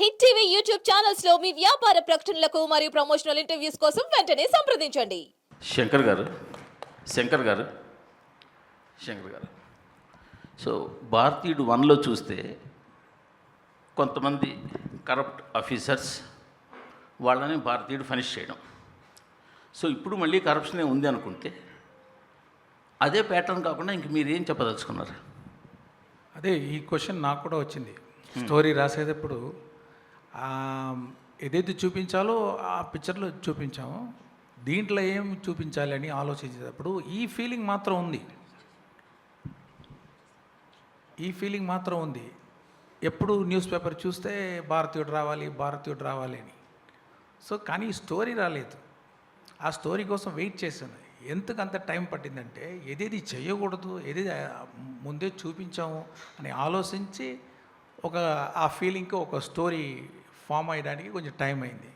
Hit TV YouTube ఛానల్స్లో మీ వ్యాపార ప్రకటనలకు మరియు ప్రమోషనల్ ఇంటర్వ్యూస్ కోసం వెంటనే సంప్రదించండి. శంకర్ గారు శంకర్ గారు శంకర్ గారు. సో భారతీయుడు వన్లో చూస్తే కొంతమంది కరప్ట్ ఆఫీసర్స్ వాళ్ళని భారతీయుడు ఫనిష్ చేయడం. సో ఇప్పుడు మళ్ళీ కరప్షనే ఉంది అనుకుంటే అదే ప్యాటర్న్ కాకుండా ఇంక మీరు ఏం చెప్పదలుచుకున్నారు? అదే ఈ క్వశ్చన్ నాకు కూడా వచ్చింది. స్టోరీ రాసేటప్పుడు ఏదైతే చూపించాలో ఆ పిక్చర్లో చూపించాము. దీంట్లో ఏం చూపించాలి అని ఆలోచించేటప్పుడు ఈ ఫీలింగ్ మాత్రం ఉంది. ఈ ఫీలింగ్ మాత్రం ఉంది. ఎప్పుడు న్యూస్ పేపర్ చూస్తే భారతీయుడు రావాలి భారతీయుడు రావాలి అని. సో కానీ ఈ స్టోరీ రాలేదు. ఆ స్టోరీ కోసం వెయిట్ చేశాను. ఎందుకు అంత టైం పట్టిందంటే ఏదేది చేయకూడదు ఏదేది ముందే చూపించాము అని ఆలోచించి ఒక ఆ ఫీలింగ్కి ఒక స్టోరీ ఫామ్ అయ్యడానికి కొంచెం టైం అయింది.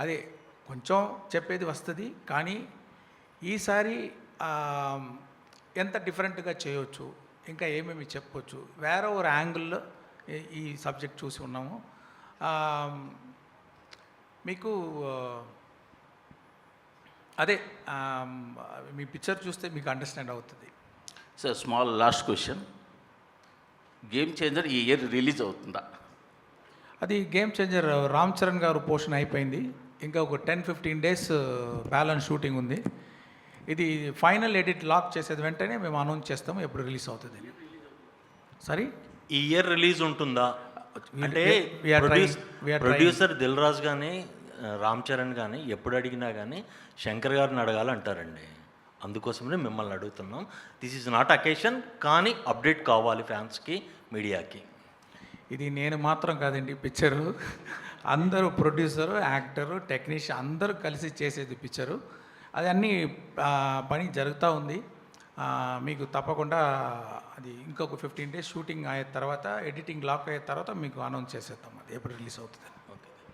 అదే కొంచెం చెప్పేది వస్తుంది కానీ ఈసారి ఎంత డిఫరెంట్గా చేయొచ్చు ఇంకా ఏమేమి చెప్పొచ్చు వేరే ఒక యాంగిల్లో ఈ- సబ్జెక్ట్ చూసి ఉన్నాము. మీకు అదే మీ పిక్చర్ చూస్తే మీకు అండర్స్టాండ్ అవుతుంది. Sir small last question game changer ఈ ఇయర్ రిలీజ్ అవుతుందా? అది గేమ్ చేంజర్ రామ్ చరణ్ గారు పోర్షన్ అయిపోయింది. ఇంకా ఒక ten fifteen days balance shooting ఉంది. ఇది ఫైనల్ ఎడిట్ లాక్ చేసేది వెంటనే మేము అనౌన్స్ చేస్తాము ఎప్పుడు రిలీజ్ అవుతుంది సరే ఈ ఇయర్ రిలీజ్ ఉంటుందా? అంటే ప్రొడ్యూసర్ దిల్ రాజు కానీ రామ్ చరణ్ కానీ ఎప్పుడు అడిగినా కానీ శంకర్ గారిని అడగాలంటారండి. అందుకోసమే మిమ్మల్ని అడుగుతున్నాం. దిస్ ఈజ్ నాట్ అకేషన్ కానీ అప్డేట్ కావాలి ఫ్యాన్స్కి మీడియాకి. ఇది నేను మాత్రం కాదండి పిక్చరు. అందరూ ప్రొడ్యూసరు యాక్టరు టెక్నీషియన్ అందరూ కలిసి చేసేది పిక్చరు. అది అన్నీ పని జరుగుతూ ఉంది. మీకు తప్పకుండా అది ఇంకొక ఫిఫ్టీన్ డేస్ షూటింగ్ అయిన తర్వాత ఎడిటింగ్ లాక్ అయిన తర్వాత మీకు అనౌన్స్ చేసేద్దాం. అది ఎప్పుడు రిలీజ్ అవుతుంది